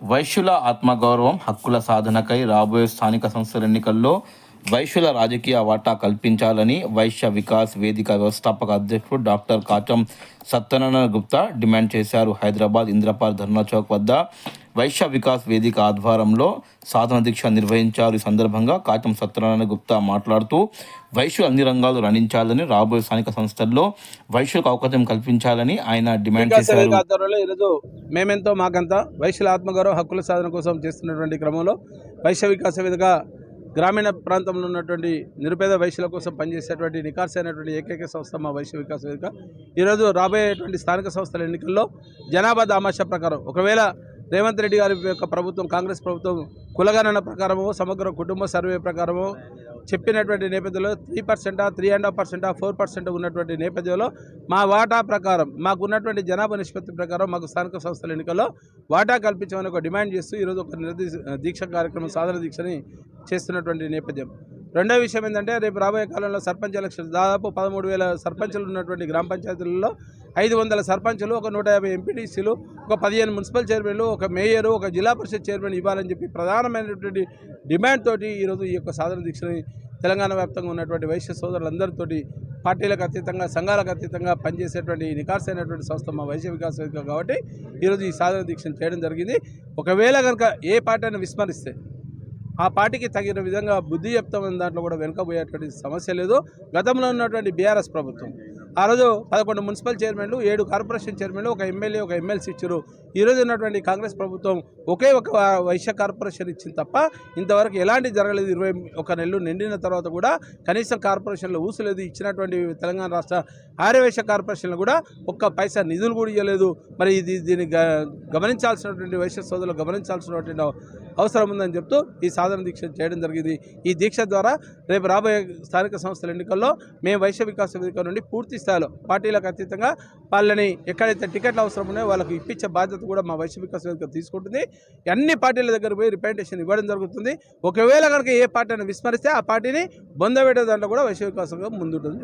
వైశ్యుల ఆత్మగౌరవం హక్కుల సాధనకై రాబోయే స్థానిక సంస్థల ఎన్నికల్లో వైశ్యుల రాజకీయ వాటా కల్పించాలని వైశ్య వికాస్ వేదిక వ్యవస్థాపక అధ్యక్షుడు డాక్టర్ కాచం సత్యనారాయణ గుప్తా డిమాండ్ చేశారు. హైదరాబాద్ ఇంద్రపాల్ ధర్నా చౌక్ వద్ద వైశ్య వికాస్ వేదిక ఆధ్వర్యంలో సాధన దీక్ష నిర్వహించారు. ఈ సందర్భంగా కాచం సత్యనారాయణ గుప్తా మాట్లాడుతూ వైశ్యులు అన్ని రంగాలు రణించాలని రాబోయే స్థానిక సంస్థల్లో వైశ్యులకు అవకాశం కల్పించాలని ఆయన డిమాండ్ చేశారు. మేమెంతో మాకంతా వైశ్యుల ఆత్మగౌరవ హక్కుల సాధన కోసం చేస్తున్నటువంటి క్రమంలో వైశ్య వికాస విధంగా గ్రామీణ ప్రాంతంలో ఉన్నటువంటి నిరుపేద వైశ్యుల కోసం పనిచేసేటువంటి నికార్స్ అయినటువంటి ఏకైక సంస్థ మా వైశ్య వికాస వేదిక. ఈరోజు రాబోయేటువంటి స్థానిక సంస్థల ఎన్నికల్లో జనాభా దామాష ప్రకారం ఒకవేళ రేవంత్ రెడ్డి గారి యొక్క ప్రభుత్వం కాంగ్రెస్ ప్రభుత్వం కులగణన ప్రకారము సమగ్ర కుటుంబ సర్వే ప్రకారము చెప్పినటువంటి నేపథ్యంలో త్రీ పర్సెంటా త్రీ అండ్ హాఫ్ పర్సెంటా ఫోర్ పర్సెంట్ ఉన్నటువంటి నేపథ్యంలో మా వాటా ప్రకారం మాకు ఉన్నటువంటి జనాభా నిష్పత్తి ప్రకారం మాకు స్థానిక సంస్థల ఎన్నికల్లో వాటా కల్పించమని ఒక డిమాండ్ చేస్తూ ఈరోజు ఒక నిర్దీ- దీక్ష కార్యక్రమం సాధన దీక్షని చేస్తున్నటువంటి నేపథ్యం. రెండో విషయం ఏంటంటే రేపు రాబోయే కాలంలో సర్పంచ్ ఎలక్షన్ దాదాపు పదమూడు వేల సర్పంచులు ఉన్నటువంటి గ్రామ పంచాయతీలలో ఐదు వందల సర్పంచులు ఒక నూట యాభై ఎంపీటీసీలు ఒక పదిహేను మున్సిపల్ చైర్మన్లు ఒక మేయరు ఒక జిల్లా పరిషత్ చైర్మన్ ఇవ్వాలని చెప్పి ప్రధానమైనటువంటి డిమాండ్ తోటి ఈరోజు ఈ యొక్క సాధన దీక్షని తెలంగాణ వ్యాప్తంగా ఉన్నటువంటి వైశ్య సోదరులందరితోటి పార్టీలకు అతీతంగా సంఘాలకు అతీతంగా పనిచేసేటువంటి నికార్స్ అయినటువంటి సంస్థ మా వైశ్య వికాస వేదిక కాబట్టి ఈరోజు ఈ సాధన దీక్షను చేయడం జరిగింది. ఒకవేళ కనుక ఏ పార్టీని విస్మరిస్తే ఆ పార్టీకి తగిన విధంగా బుద్ధి చెప్తామని దాంట్లో కూడా వెనకబోయేటువంటి సమస్య లేదు. గతంలో ఉన్నటువంటి బీఆర్ఎస్ ప్రభుత్వం. ఆ రోజు పదకొండు మున్సిపల్ చైర్మన్లు ఏడు కార్పొరేషన్ చైర్మన్లు ఒక ఎమ్మెల్యే ఒక ఎమ్మెల్సీ ఇచ్చారు. ఈ రోజు ఉన్నటువంటి కాంగ్రెస్ ప్రభుత్వం ఒకే ఒక వైశ్య కార్పొరేషన్ ఇచ్చింది తప్ప ఇంతవరకు ఎలాంటి జరగలేదు. ఇరవై ఒక నెలలు నిండిన తర్వాత కూడా కనీసం కార్పొరేషన్లో ఊసలేదు. ఇచ్చినటువంటి తెలంగాణ రాష్ట్ర ఆర్యవైశ్య కార్పొరేషన్లు కూడా ఒక్క పైసా నిధులు కూడా ఇవ్వలేదు మరి ఇది దీన్ని గ- గమనించాల్సినటువంటి వైశ్య సోదరులు గమనించాల్సినటువంటి అవసరం ఉందని చెప్తూ ఈ సాధన దీక్ష చేయడం జరిగింది. ఈ దీక్ష ద్వారా రేపు రాబోయే స్థానిక సంస్థల ఎన్నికల్లో మేము వైశ్య వికాస వేదిక నుండి పూర్తి స్థాయిలో పార్టీలకు అతీతంగా వాళ్ళని ఎక్కడైతే టికెట్లు అవసరం ఉన్నాయో వాళ్ళకి ఇప్పించే బాధ్యత కూడా మా వైశ్య వికాస వేదిక తీసుకుంటుంది. అన్ని పార్టీల దగ్గర పోయి రిప్రజెంటేషన్ ఇవ్వడం జరుగుతుంది. ఒకవేళ కనుక ఏ పార్టీని విస్మరిస్తే ఆ పార్టీని బొందబెట్టే దాంట్లో కూడా వైశ్య వికాసంగా ముందుంటుంది